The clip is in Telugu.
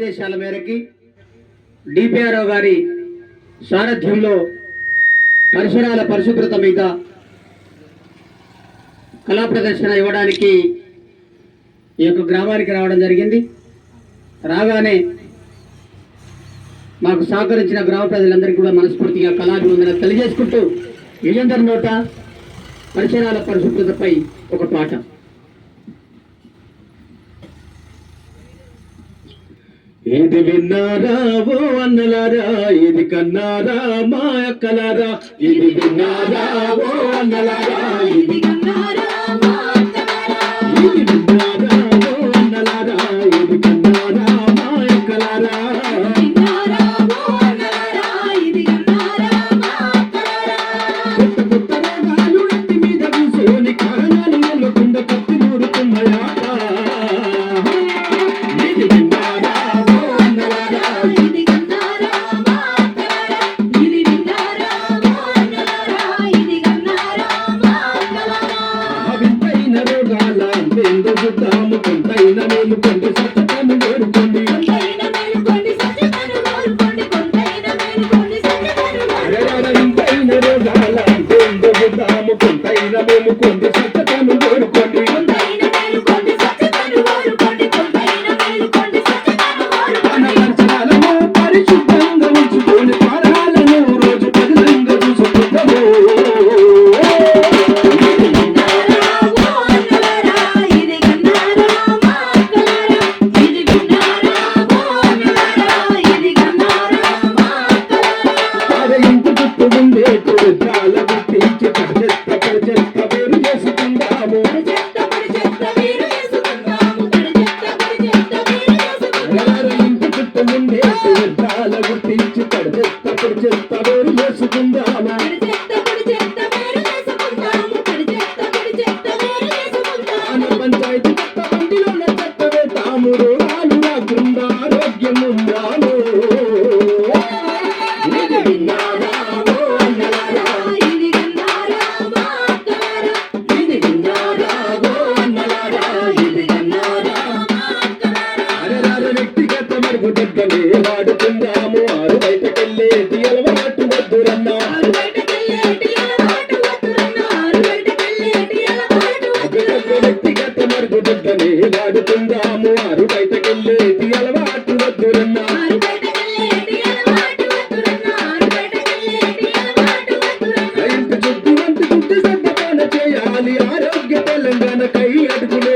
ఆదేశాల మేరకి డిపిఆర్ఓ గారి సారథ్యంలో పరిసరాల పరిశుభ్రత మీద కళా ప్రదర్శన ఇవ్వడానికి ఈ యొక్క గ్రామానికి రావడం జరిగింది. రాగానే మాకు సహకరించిన గ్రామ ప్రజలందరికీ కూడా మనస్ఫూర్తిగా కళాభివందన తెలియజేసుకుంటూ విజయందర్ నోట పరిసరాల పరిశుభ్రతపై ఒక పాఠం ఏది విన్నారా ఓ అన్నలారా? ఏది కన్నారా మా అక్కలారా? ఇది విన్నారా ఓ అన్నలారా? ఇది ఉన్నాను. వాడుకుందాము ఆరు బయటకెళ్ళి అలవాటు వద్దురన్నా. వ్యక్తిగత మరుగుదొడ్డని వాడుకుందాము ఆరు आरोग्य तेलंगाना कहीं अटकू